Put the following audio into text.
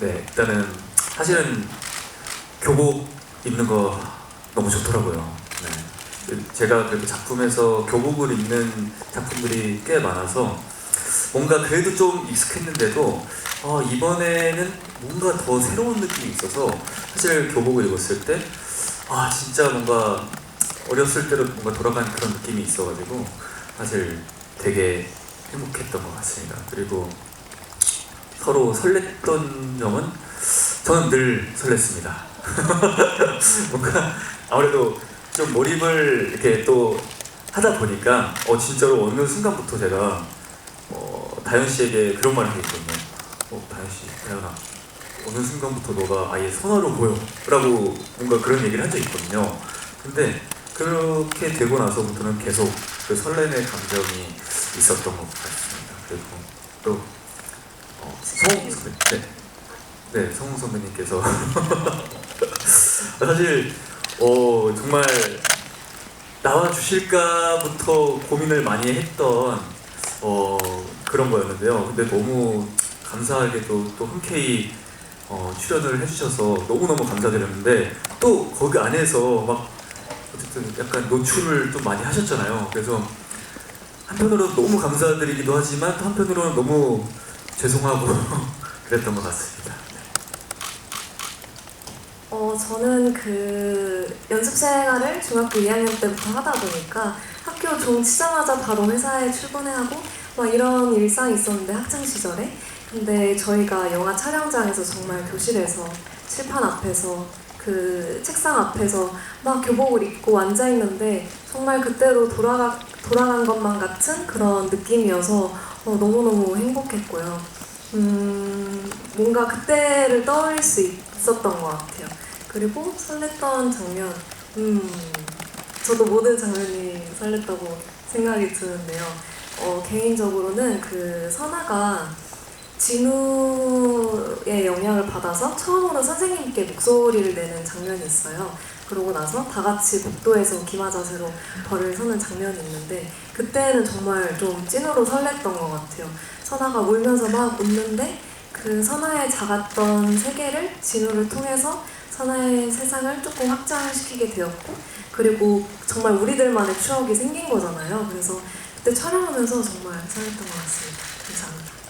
네, 일단은 사실은 교복 입는 거 너무 좋더라고요. 네. 제가 그 작품에서 교복을 입는 작품들이 꽤 많아서 뭔가 그래도 좀 익숙했는데도 어, 이번에는 뭔가 더 새로운 느낌이 있어서 사실 교복을 입었을 때 아 진짜 뭔가 어렸을 때로 뭔가 돌아간 그런 느낌이 있어가지고 사실 되게 행복했던 것 같습니다. 그리고 서로 설렜던 점은 저는 늘 설렜습니다. 뭔가 아무래도 좀 몰입을 이렇게 또 하다 보니까 어 진짜로 어느 순간부터 제가 어, 다현 씨에게 그런 말을 했거든요. 어 다현 씨, 다현아 어느 순간부터 너가 아예 선화로 보여라고 뭔가 그런 얘기를 한 적이 있거든요. 근데 그렇게 되고 나서부터는 계속 그 설렘의 감정이 있었던 것 같습니다. 그리고 또 어, 성우 선배, 네, 네 성우 선배님께서 사실 어 정말 나와 주실까부터 고민을 많이 했던 어 그런 거였는데요. 근데 너무 감사하게도 또 흔쾌히 어, 출연을 해주셔서 너무너무 감사드렸는데 또 거기 안에서 막 어쨌든 약간 노출을 좀 많이 하셨잖아요. 그래서 한편으로 너무 감사드리기도 하지만 또 한편으로는 너무 죄송하고 그랬던 것 같습니다. 어, 저는 그 연습 생활을 중학교 2학년 때부터 하다 보니까 학교 종치자마자 바로 회사에 출근해야 하고 막 이런 일상이 있었는데 학창 시절에 근데 저희가 영화 촬영장에서 정말 교실에서 칠판 앞에서 그 책상 앞에서 막 교복을 입고 앉아 있는데 정말 그때로 돌아가 돌아간 것만 같은 그런 느낌이어서 어, 너무너무 행복했고요. 음, 뭔가 그때를 떠올릴 수 있었던 것 같아요. 그리고 설렜던 장면, 음, 저도 모든 장면이 설렜다고 생각이 드는데요. 어, 개인적으로는 그 선아가 진우의 영향을 받아서 처음으로 선생님께 목소리를 내는 장면이 있어요. 그러고 나서 다 같이 복도에서 기마 자세로 벌을 서는 장면이 있는데 그때는 정말 좀 찐으로 설렜던 것 같아요. 선아가 울면서 막 웃는데 그 선아의 작았던 세계를 진우를 통해서 선아의 세상을 조금 확장시키게 되었고 그리고 정말 우리들만의 추억이 생긴 거잖아요. 그래서 그때 촬영하면서 정말 설렜던 것 같습니다. 감사합니다.